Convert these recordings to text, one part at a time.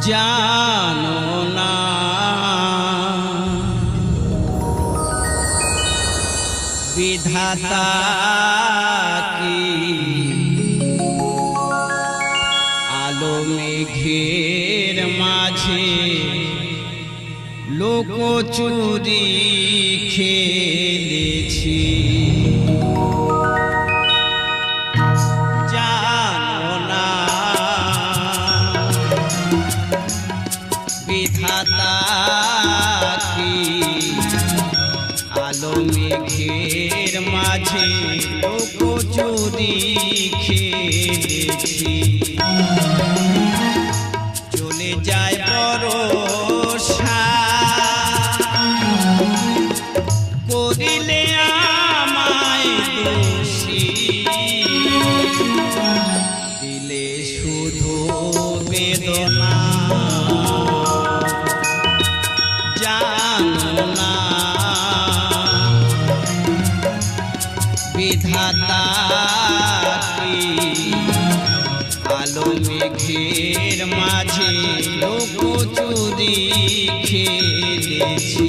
জানো না। বিধাতা কি? আলো মেঘের মাঝে লোক চুরি খেলেছি। ही খেলেছি।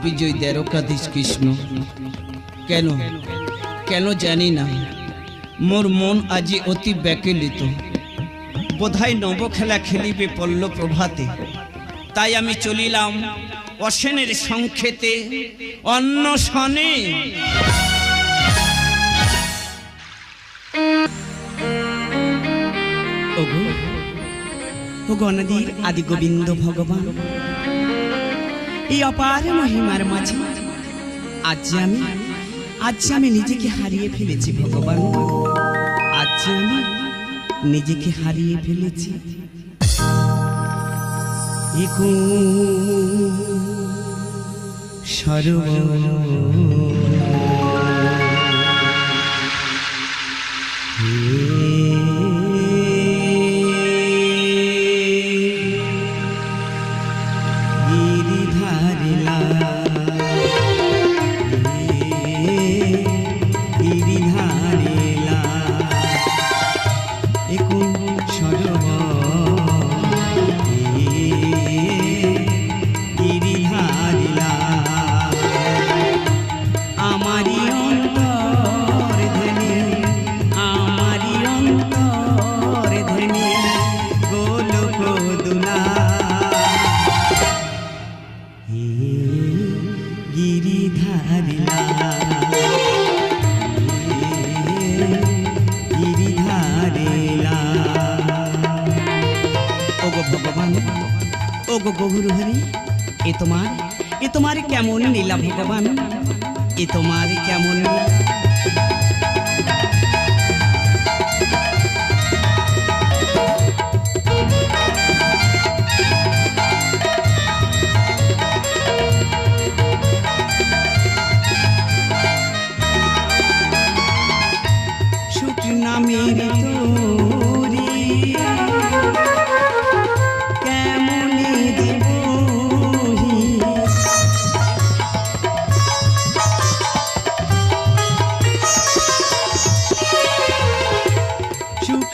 আমি দিগ্বিজয় দ্বারকাধীশ কৃষ্ণ। কেন? কেন জানি না। মোর মন আজি অতি ব্যাকুলিত। বোধহয় নব খেলা খেলিবে পল্ল প্রভাতে। তাই আমি চলিলাম অসেনের সংক্ষেতে অন্য সনে ওগো আদি গোবিন্দ ভগবান। এই অপার মহিমার মাঝে। আজ আমি আজ আমি নিজেকে হারিয়ে ফেলেছি ভগবান। আজ আমি নিজেকে হারিয়ে ফেলেছি। সরব ওগো হরি এ তোমার এ তোমার কেমন ভগবান এ তোমার কেমন নীলা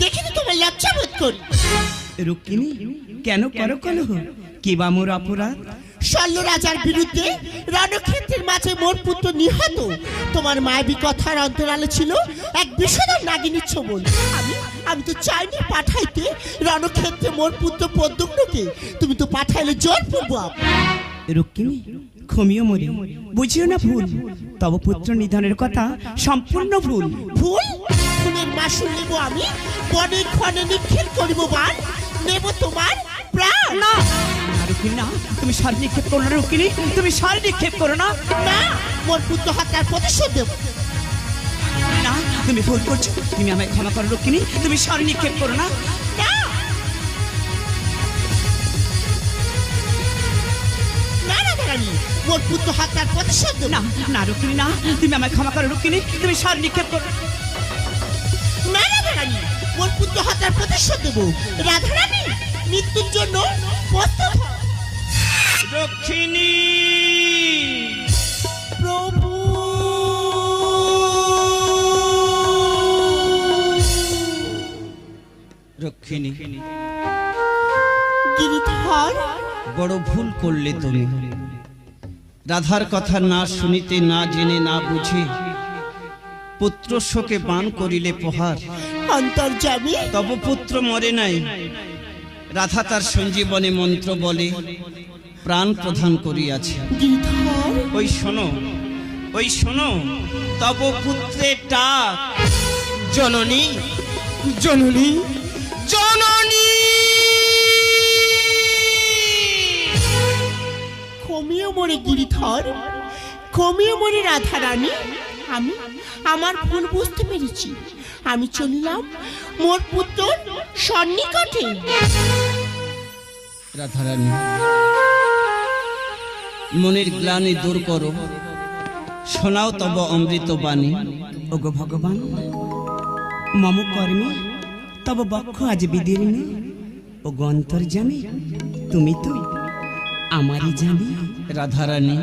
দেখে তো তোমার লজ্জা বোধ করি। রুক্মিণী কেন করো কলহ কি বা মোর অপরাধ? শল্য রাজার বিরুদ্ধে রণক্ষেত্রের মাঝে মোর পুত্র নিহত। তোমার মায়াবী কথার অন্তরালে ছিল এক বিষধর নাগিনীর ছবল। আমি আমি তো চাইনি পাঠাইতে রণক্ষেত্রে মোর পুত্র পদ্মগ্নকে তুমি তো পাঠাইলে জোরপূর্বক। রুক্মিণী ক্ষমিও মরি। বুঝিও না ভুল। তব পুত্র নিধনের কথা সম্পূর্ণ ভুল। ভুল? ফুলের মাসুল নেব আমি বনে ক্ষণে নিক্ষেপ করিব বার নেব তোমার প্রাণ। না। তুমি সার নিক্ষেপ করো না তুমি সার নিক্ষেপ করো না। না মোর পুত্র হত্যার প্রতিশোধ দেব। না তুমি ভুল করছ তুমি আমায় ক্ষমা করো রুক্মিণী তুমি সার নিক্ষেপ করো না। মোর পুত্র হত্যার প্রতিশোধ না না রুক্মিণী না তুমি আমায় ক্ষমা করো রুক্মিণী তুমি সার নিক্ষেপ করো। না রাধারানী মোর পুত্র হত্যার প্রতিশোধ দেব রাধারানী মৃত্যুর জন্য প্রস্তুত দক্ষিণী। প্রভু। রক্ষিণী গিরিধর। বড় ভুল করলে তুমি। রাধার কথা না শুনিতে না জেনে না বুঝে পুত্র শোকে বান করিলে প্রহার। অন্তর্জামী তব পুত্র মরে নাই। রাধা তার সঞ্জীবনী মন্ত্র বলে প্রাণ প্রধান করিয়াছে। ওই শোনো ওই শোনো তব পুত্রের ডাক। জননী জননী জননী! ক্ষমিও মরে গিরিধর ক্ষমিও মরে রাধারানী। আমি আমার ভুল বুঝতে পেরেছি। আমি চললাম মোর পুত্র সন্নিকটে। রাধারানী মনের গ্লানি দূর করো। শোনাও তব অমৃত বাণী। ওগো ভগবান মম কর্মে তব বক্ষ আজ বিদীর্ণ। ও অন্তর্জামে তুমি তো আমারই জানি রাধারানী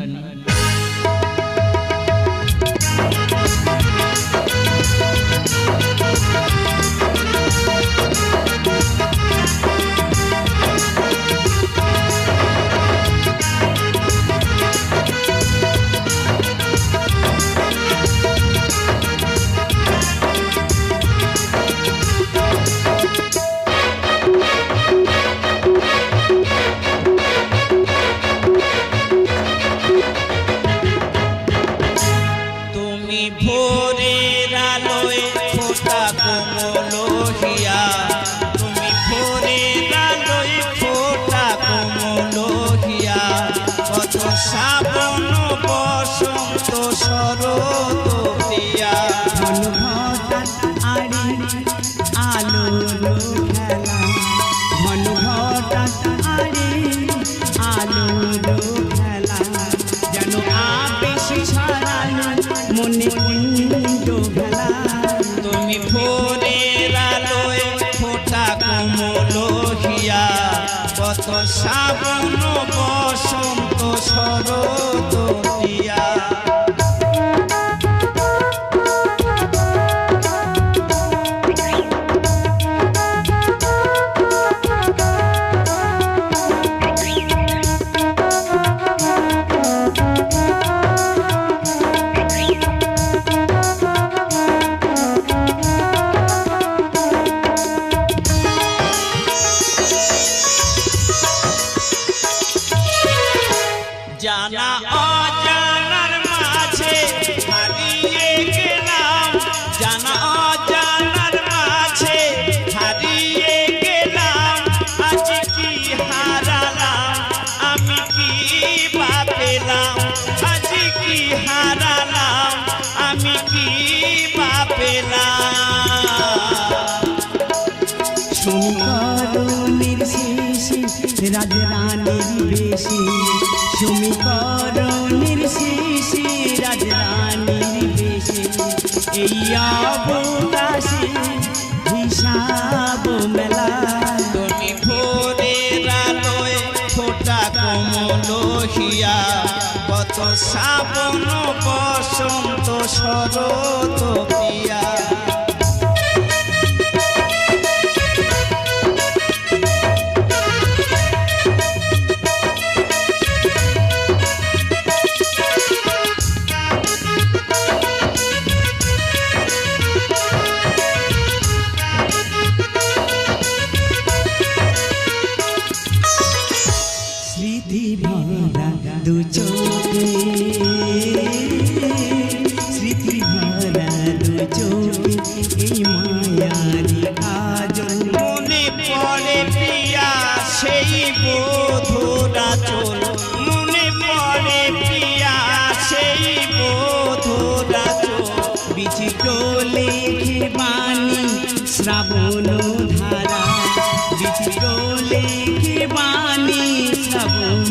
জানা অজানার মাঝে হারিয়ে গেলাম। জানা অজানার মাঝে হারিয়ে গেলাম। আজ কি হারালাম? আমি কি পেলাম? আজ কি হারালাম? আমি কি পেলাম? রাজরানীর বেশি সমীকরণের শেষে রাজরানীর বেশি এই অবকাশে হিসাব মেলা। তুমি ভোরের আলোয় ফোটা কমল হিয়া কত বসন্ত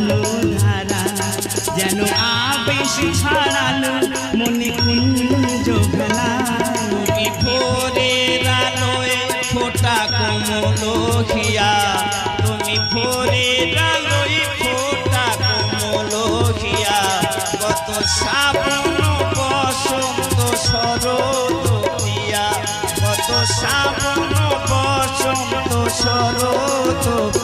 শ্রাবণ ধারা, যেন আবেশ ছাড়ালো মনে কুঞ্জ ফোটা কমল হিয়া তুমি ভোরের আলোয় ফোটা কমল হিয়া কত শ্রাবণ বসন্ত শরৎ কত শ্রাবণ বসন্ত শরৎ